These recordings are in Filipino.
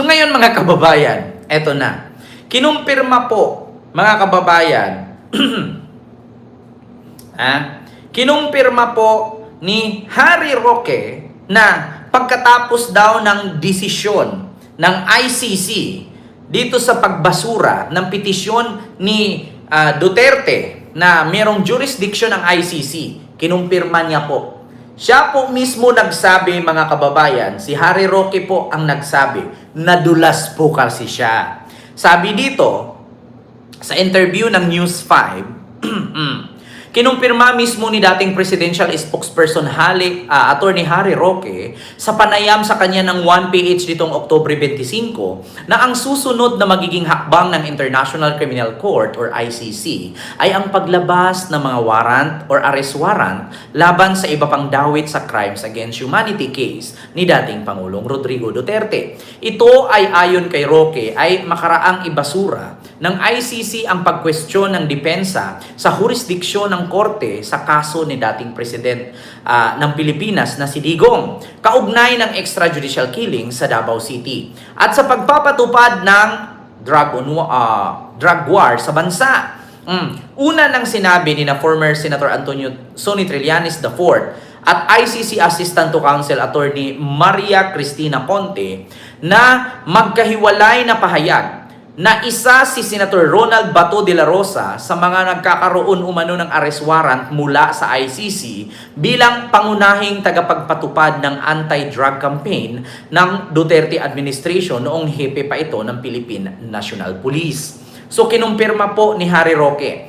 So ngayon mga kababayan, eto na. Kinumpirma po, mga kababayan, ah, kinumpirma po ni Harry Roque na pagkatapos daw ng desisyon ng ICC dito sa pagbasura ng petisyon ni ah, Duterte na merong jurisdiction ng ICC, kinumpirma niya po. Siya po mismo nagsabi mga kababayan, si Harry Roque po ang nagsabi, nadulas po kasi siya. Sabi dito, sa interview ng News 5, kinumpirma mismo ni dating presidential spokesperson Hali, ah, Attorney Harry Roque sa panayam sa kanya ng 1PH nitong Oktobre 25 na ang susunod na magiging hakbang ng International Criminal Court or ICC ay ang paglabas ng mga warrant or arrest warrant laban sa iba pang dawit sa crimes against humanity case ni dating Pangulong Rodrigo Duterte. Ito ay ayon kay Roque ay makaraang ibasura ng ICC ang pagkwestiyon ng depensa sa jurisdiksyon ng korte sa kaso ni dating president ah, ng Pilipinas na si Digong, kaugnay ng extrajudicial killing sa Davao City at sa pagpapatupad ng drug, ah, drug war sa bansa. Mm. Una nang sinabi ni na former Senator Antonio Sonny Trillanes IV at ICC Assistant to Counsel Attorney Maria Cristina Ponte na magkahiwalay na pahayag na isa si Senator Ronald Bato de la Rosa sa mga nagkakaroon umano ng arrest warrant mula sa ICC bilang pangunahing tagapagpatupad ng anti-drug campaign ng Duterte administration noong hepe pa ito ng Philippine National Police. So kinumpirma po ni Harry Roque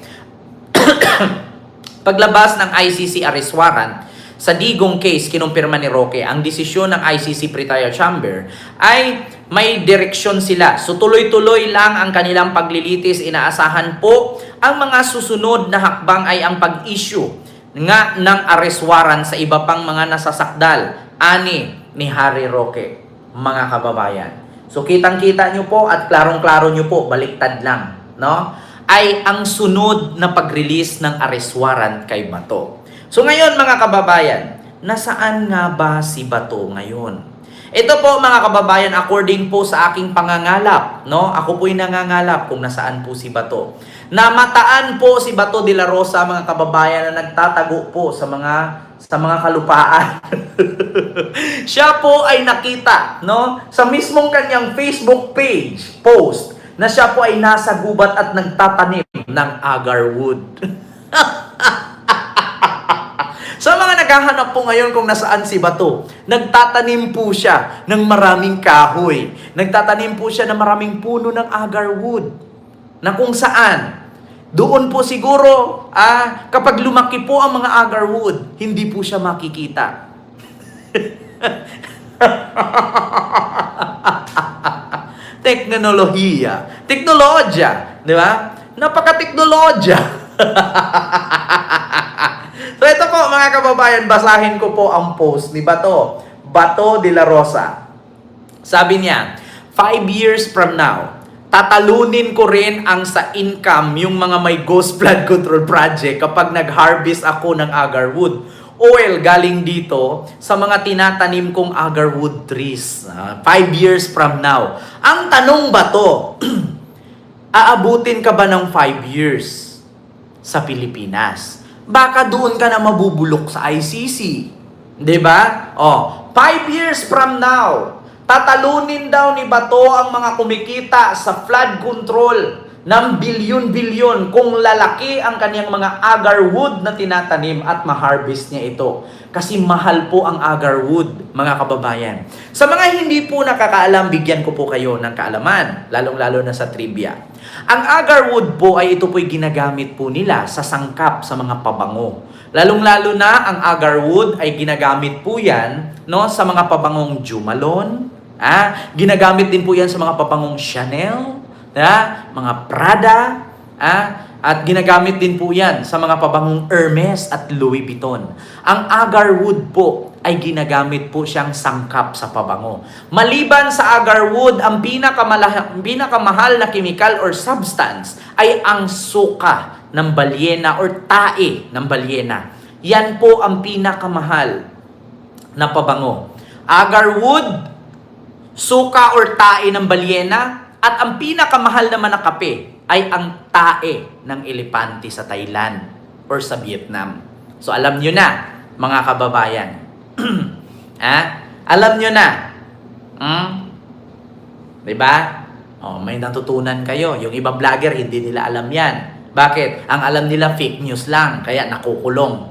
Paglabas ng ICC arrest warrant sa Digong case, kinumpirma ni Roque, ang desisyon ng ICC Pretrial Chamber ay may direksyon sila. So tuloy-tuloy lang ang kanilang paglilitis. Inaasahan po ang mga susunod na hakbang ay ang pag-issue nga ng arrest warrant sa iba pang mga nasasakdal. Ani ni Harry Roque, mga kababayan. So kitang-kita nyo po at klarong-klaro nyo po, baliktad lang. No? ay ang sunod na pag-release ng arrest warrant kay Bato. So ngayon mga kababayan, nasaan nga ba si Bato ngayon? Ito po mga kababayan, according po sa aking pangangalap, no? Ako po'y nangangalap kung nasaan po si Bato. Namataan po si Bato de la Rosa mga kababayan na nagtatago po sa mga sa mga kalupaan. siya po ay nakita, no? Sa mismong kanyang Facebook page, post, na siya po ay nasa gubat at nagtatanim ng agarwood. Sa mga naghahanap po ngayon kung nasaan si Bato, nagtatanim po siya ng maraming kahoy. Nagtatanim po siya ng maraming puno ng agarwood. Na kung saan, doon po siguro, ah, kapag lumaki po ang mga agarwood, hindi po siya makikita. Teknolohiya. Teknolodya. Di ba? Napaka-teknolodya. so ito po mga kababayan, basahin ko po ang post ni Bato. Bato de la Rosa. Sabi niya, five years from now, tatalunin ko rin ang sa income yung mga may ghost flood control project kapag nag-harvest ako ng agarwood oil galing dito sa mga tinatanim kong agarwood trees. Ah, five years from now. Ang tanong ba to, aabutin ka ba ng five years sa Pilipinas? Baka doon ka na mabubulok sa ICC. 'Di ba? Oh, five years from now, tatalunin daw ni Bato ang mga kumikita sa flood control ng bilyon-bilyon kung lalaki ang kanyang mga agarwood na tinatanim at ma-harvest niya ito. Kasi mahal po ang agarwood, mga kababayan. Sa mga hindi po nakakaalam, bigyan ko po kayo ng kaalaman, lalong-lalo na sa trivia. Ang agarwood po ay ito po'y ginagamit po nila sa sangkap sa mga pabango. Lalong-lalo na ang agarwood ay ginagamit po yan no, sa mga pabangong Jumalon, ah, ginagamit din po yan sa mga pabangong Chanel, na mga Prada, ah, at ginagamit din po yan sa mga pabangong Hermes at Louis Vuitton. Ang agarwood po ay ginagamit po siyang sangkap sa pabango. Maliban sa agarwood, ang pinakamala- pinakamahal na chemical or substance ay ang suka ng balyena or tae ng balyena. Yan po ang pinakamahal na pabango. Agarwood, suka or tae ng balyena, at ang pinakamahal naman na kape ay ang tae ng elepante sa Thailand or sa Vietnam. So alam nyo na, mga kababayan. ha? Alam nyo na. Hmm? 'Di ba? Oh, may natutunan kayo. Yung iba vlogger hindi nila alam 'yan. Bakit? Ang alam nila fake news lang, kaya nakukulong.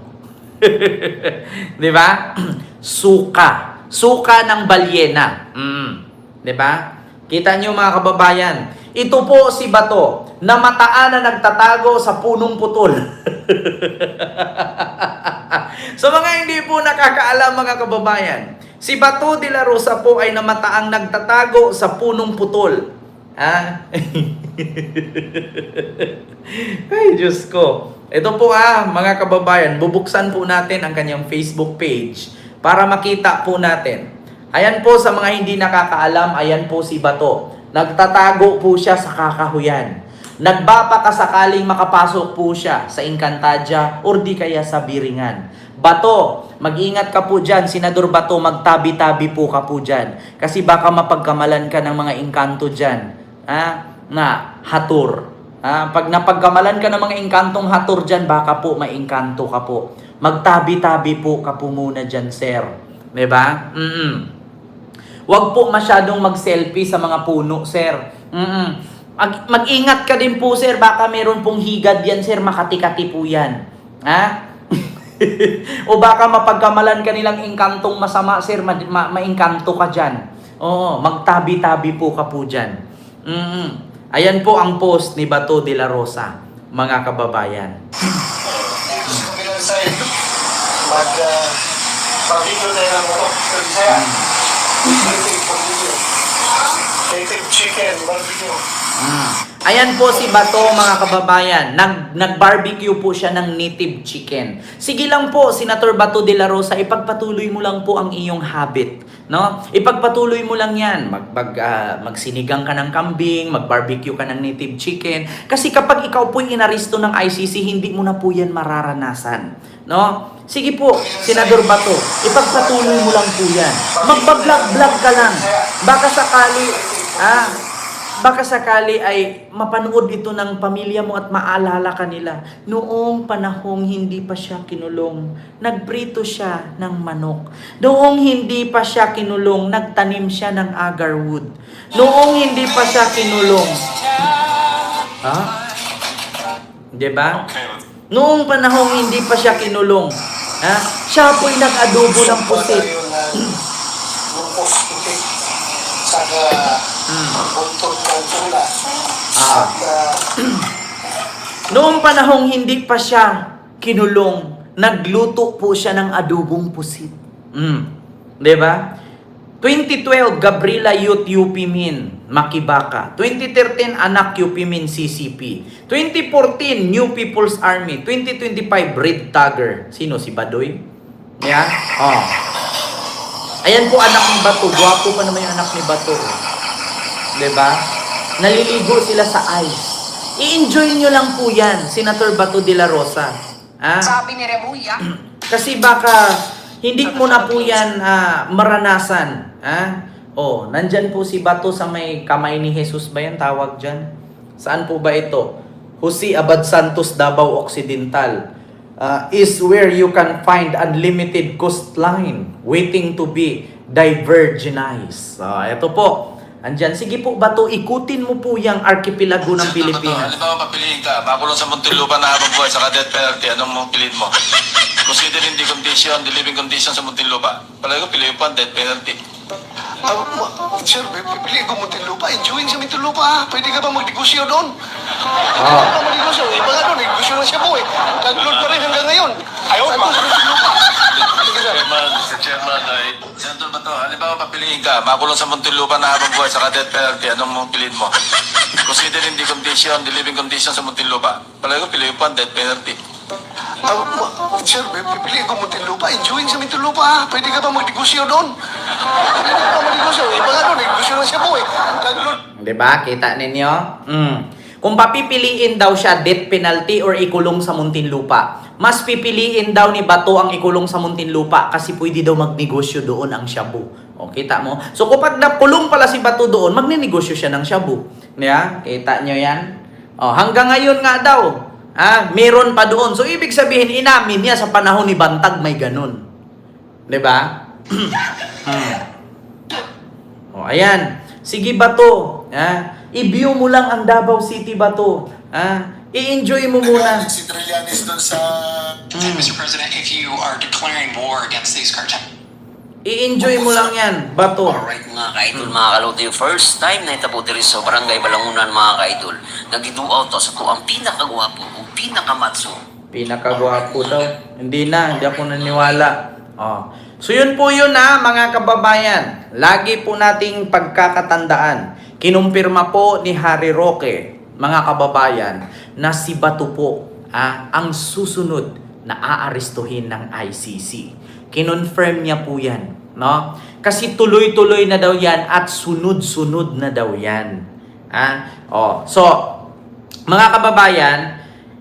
'Di ba? Suka. Suka ng balyena. Mm. 'Di ba? Kita niyo mga kababayan, ito po si Bato na mataan na nagtatago sa punong putol. Sa mga hindi po nakakaalam mga kababayan, si Bato de la Rosa po ay namataang nagtatago sa punong putol. Ah? ay, Diyos ko. Ito po ah, mga kababayan, bubuksan po natin ang kanyang Facebook page para makita po natin. Ayan po sa mga hindi nakakaalam, ayan po si Bato. Nagtatago po siya sa kakahuyan. Nagbabakasakaling makapasok po siya sa Encantadia or di kaya sa Biringan. Bato, mag-ingat ka po dyan. Senador Bato, magtabi-tabi po ka po dyan. Kasi baka mapagkamalan ka ng mga engkanto dyan. Ha? Na hatur. Ha? Pag napagkamalan ka ng mga engkantong hatur dyan, baka po maengkanto ka po. Magtabi-tabi po ka po muna dyan, sir. Diba? Mm-mm. Huwag po masyadong mag-selfie sa mga puno, sir. Mm-mm. Mag- mag-ingat ka din po, sir. Baka meron pong higad yan, sir. Makati-kati po yan. Ha? o baka mapagkamalan ka nilang engkantong masama, sir. Ma- ma- maengkanto ka dyan. Oo, magtabi-tabi po ka po dyan. Mm-mm. Ayan po ang post ni Bato de la Rosa, mga kababayan. Mag, uh, pag-video tayo ng ano, sa Bisaya. Native chicken, barbecue. Mm. Ayan po si Bato mga kababayan. Nag, nag-barbecue po siya ng native chicken. Sige lang po, Senator Bato de la Rosa, ipagpatuloy mo lang po ang iyong habit. No? Ipagpatuloy mo lang yan. Mag, mag, ah, magsinigang ka ng kambing, mag-barbecue ka ng native chicken. Kasi kapag ikaw po'y inaristo ng ICC, hindi mo na po yan mararanasan. No? Sige po, Senador Bato, ipagpatuloy mo lang po yan. Magpa-vlog-vlog ka lang. Baka sakali, ah, baka sakali ay mapanood ito ng pamilya mo at maalala ka nila. Noong panahong hindi pa siya kinulong, nagprito siya ng manok. Noong hindi pa siya kinulong, nagtanim siya ng agarwood. Noong hindi pa siya kinulong, ha? Di ba? Noong panahong hindi pa siya kinulong, ha? Siya po'y nag-adobo ng pusit. Yung, uh, puti. Saka, buntot ng tula. Ah. Uh, Noong panahong hindi pa siya kinulong, nagluto po siya ng adobong pusit. Mm. 'Di ba? 2012, Gabriela Youth UP Min, Makibaka. 2013, Anak UP Min, CCP. 2014, New People's Army. 2025, Red Tagger. Sino? Si Badoy? Yeah? Oh. Ayan po anak ni Bato. Gwapo pa naman yung anak ni Bato. 'Di ba? Naliligo sila sa ice. I-enjoy nyo lang po yan, Senator Bato de la Rosa. Ah? Sabi ni Remuya, Kasi baka hindi mo na po yan ah, maranasan. Ah? Oh, nandyan po si Bato sa may kamay ni Jesus ba yan tawag dyan? Saan po ba ito? Jose Abad Santos, Davao Occidental. Ah, is where you can find unlimited coastline waiting to be divergenized. Ah, ito po. Andyan, sige po Bato, ikutin mo po yung archipelago ng Pilipinas. Halimbawa, papiliin ka, makulong sa Muntinlupa na habang buhay sa death penalty, anong mong piliin mo? Considering the condition, the living condition sa Muntinlupa, palagi ko piliin po ang death penalty. Ah, ma- sir, pipili ko Muntinlupa. Enjoying sa Muntinlupa, ha? Pwede ka ba magnegosyo doon? Pwede ka ba magnegosyo? Iba nga doon, negosyo na siya po eh. Nag-load pa rin hanggang ngayon. Ayaw pa. Sa Muntinlupa. Chairman, Mr. Chairman, ay... Senator Bato, halimbawa, papiliin ka, makulong sa Muntinlupa na habang buhay sa death penalty, anong mong piliin mo? Considering the condition, the living condition sa Muntinlupa, palagi ko piliin po ang death penalty. Ah, ma- sir, pipili ko Muntinlupa. Enjoying sa Muntinlupa, ha? Pwede ka ba magnegosyo doon? Pwede ka ba magnegosyo? Iba nga doon, negosyo na siya po eh. 'Di ba? Kita ninyo? Mm. Kung papipiliin daw siya death penalty or ikulong sa Muntinlupa, mas pipiliin daw ni Bato ang ikulong sa Muntinlupa kasi pwede daw magnegosyo doon ang Shabu. O, kita mo? So, kapag nakulong pala si Bato doon, magninegosyo siya ng shabu. Yeah? Kita nyo yan? O, hanggang ngayon nga daw, ah, meron pa doon. So, ibig sabihin, inamin niya sa panahon ni Bantag may ganun. 'Di ba? hmm. O, ayan. Sige Bato, ah, i-view mo lang ang Davao City Bato. Ah, i-enjoy mo muna. Si Trillanes doon sa... Mr. President, if you are declaring war against these cartels, I-enjoy mo lang yan, Bato. Alright mga ka-idol, mga kaloti, first time na itabo diri sa Barangay Balangunan mga ka-idol. Nag-duaw to sa to ang pinakagwapo o pinakamatso. Pinakagwapo daw. Hindi na, hindi ako naniwala. Oh. So yun po yun na mga kababayan. Lagi po nating pagkakatandaan. Kinumpirma po ni Harry Roque, mga kababayan, na si Bato po ah, ang susunod na aarestuhin ng ICC. Kinonfirm niya po yan. No? Kasi tuloy-tuloy na daw yan at sunod-sunod na daw yan. Ah, oh. So, mga kababayan,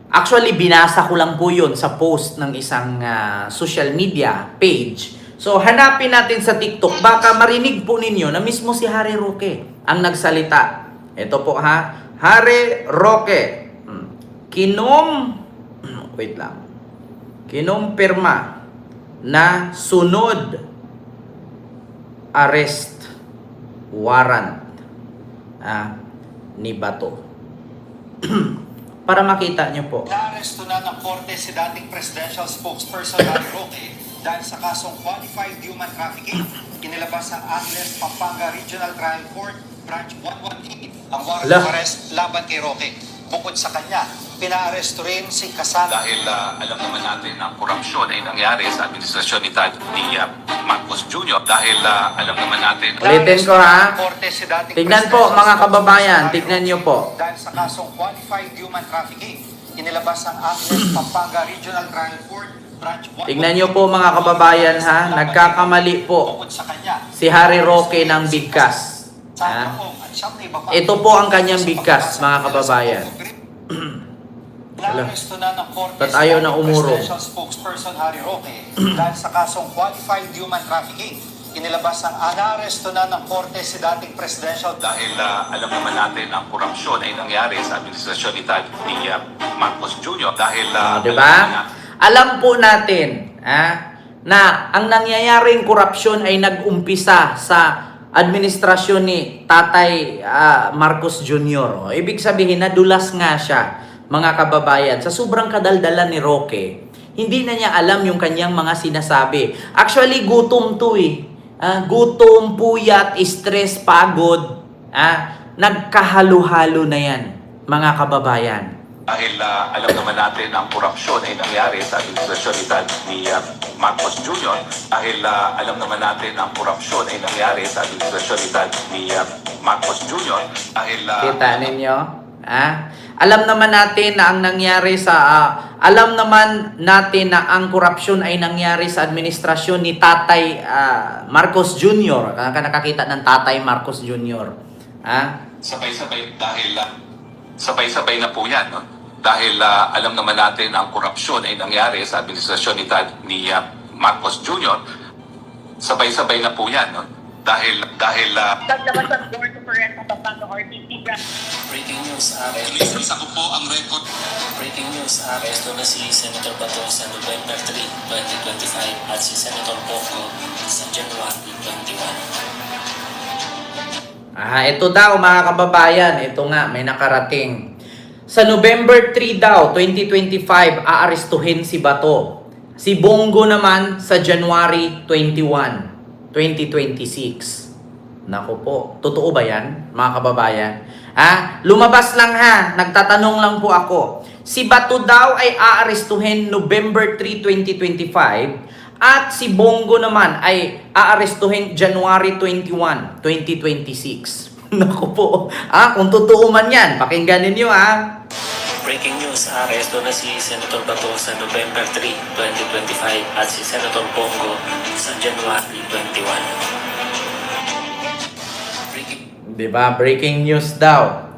Actually, binasa ko lang po yun sa post ng isang ah, social media page. So, hanapin natin sa TikTok. Baka marinig po ninyo na mismo si Harry Roque ang nagsalita. Ito po ha. Harry Roque. Hmm. Kinom... Wait lang. Kinumpirma na sunod arrest warrant ah, ni Bato. Para makita nyo po. Naaresto na ng korte si dating presidential spokesperson Harry Roque dahil sa kasong qualified human trafficking. Inilabas ng Angeles, Pampanga Regional Trial Court, Branch 118, ang warrant of arrest laban kay Roque. Bukod sa kanya, pinaaresto rin si Kasana Dahil ah, alam naman natin na korupsyon ay nangyari sa administrasyon ni, Tad, ni ah, Marcos Jr. Dahil ah, alam naman natin Ulitin ko ha. Si Tignan po, mga kababayan, tignan Roque po. Dahil sa kasong qualified human trafficking, inilabas ng Angeles, Pampanga Regional Trial Court, Branch 118. Tignan niyo po mga kababayan ha, nagkakamali po Bukod sa kanya, si Harry Roque ng bigkas. Ha? Ito po ang kanyang bigkas, mga kababayan. Ba't ayaw na presidential spokesperson Harry Roque dahil sa kasong qualified human trafficking. Inilabas ang anaresto na ng korte si dating presidential dahil ah, alam naman natin ang korupsyon ay nangyari sa administrasyon ni, ni ah, Marcos Jr. Dahil ah, Ah, di alam po natin ha, na ang nangyayaring korupsyon ay nag-umpisa sa administrasyon ni Tatay ah, Marcos Jr. O, Ibig sabihin, nadulas nga siya, mga kababayan, sa sobrang kadaldalan ni Roque. Hindi na niya alam yung kanyang mga sinasabi. Actually, gutom to eh. Ah, gutom, puyat, stress, pagod. Ah, nagkahalo-halo na yan, mga kababayan. Dahil ah, alam naman natin ang korupsyon ay nangyari sa administrasyon ni, ah, Marcos Jr. Dahil ah, alam naman natin ang korupsyon ay nangyari sa administrasyon ni, ah, Marcos Jr. Dahil ah, Kita ninyo? Ah? Alam naman natin na ang nangyari sa ah, alam naman natin na ang korupsyon ay nangyari sa administrasyon ni Tatay ah, Marcos Jr. Ka ka nakakita ng Tatay Marcos Jr. Ah? sabay-sabay dahil ah, sabay-sabay na po yan. No? Dahil ah, alam naman natin ang korupsyon ay nangyari sa administrasyon ni, ni ah, Marcos Jr. Sabay-sabay na po yan. No? Dahil, dahil ah, arrest sa branch. Breaking news, arresto. Isa ko po ang record Breaking news, arresto na si Senator Bato sa November 3, 2025 at si Senator Poco sa January 21. Ah, ito daw mga kababayan, ito nga may nakarating. Sa November 3 daw, 2025, aarestuhin si Bato. Si Bongo naman sa January 21, 2026. Nako po, totoo ba yan, mga kababayan? Ha? Lumabas lang ha, nagtatanong lang po ako. Si Bato daw ay aarestuhin November 3, 2025 at si Bongo naman ay aarestuhin January 21, 2026. Naku po. Ah, kung totoo man yan, pakinggan ninyo ah. Breaking news, aresto na si Senator Bato sa November 3, 2025 at si Senator Bongo sa January 21. Breaking Di ba? Breaking news daw.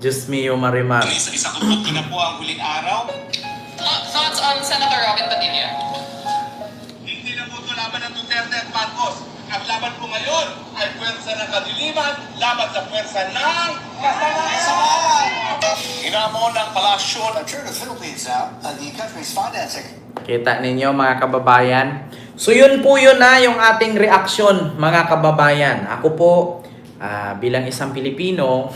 Just me, yung marimar. Isa-isa ko po na po ang huling araw. Thoughts on Senator Robin Padilla? Hindi na po ito laban ng Duterte at Marcos. Ang laban po ngayon ay pwersa ng kadiliman laban sa pwersa ng kasamaan. Hinamon ng palasyo turn of Philippines now, uh, the country's financing Kita ninyo mga kababayan. So yun po yun na yung ating reaksyon mga kababayan. Ako po ah, bilang isang Pilipino,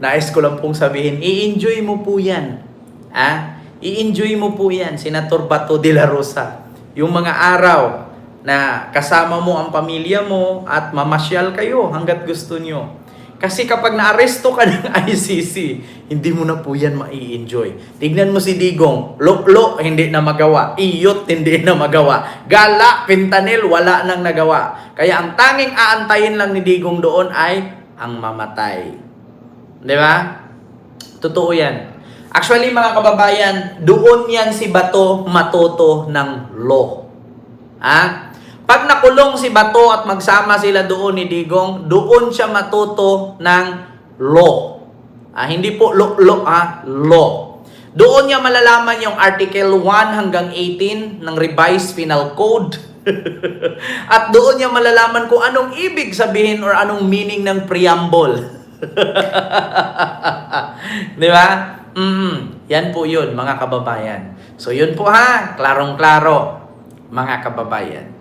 nais ko lang pong sabihin, i-enjoy mo po yan. Ah, i-enjoy mo po yan, Senator Bato de la Rosa. Yung mga araw na kasama mo ang pamilya mo at mamasyal kayo hanggat gusto nyo. Kasi kapag naaresto ka ng ICC, hindi mo na po yan mai-enjoy. Tignan mo si Digong, loklo, hindi na magawa. Iyot, hindi na magawa. Gala, pintanil, wala nang nagawa. Kaya ang tanging aantayin lang ni Digong doon ay ang mamatay. Di ba? Totoo yan. Actually, mga kababayan, doon yan si Bato matoto ng law. Ha? Pag nakulong si Bato at magsama sila doon ni Digong, doon siya matuto ng law. Ah, hindi po lo, lo, ah, law. Doon niya malalaman yung Article 1 hanggang 18 ng Revised Penal Code. at doon niya malalaman kung anong ibig sabihin or anong meaning ng preamble. Di ba? Mm, yan po yun, mga kababayan. So yun po ha, klarong-klaro, mga kababayan.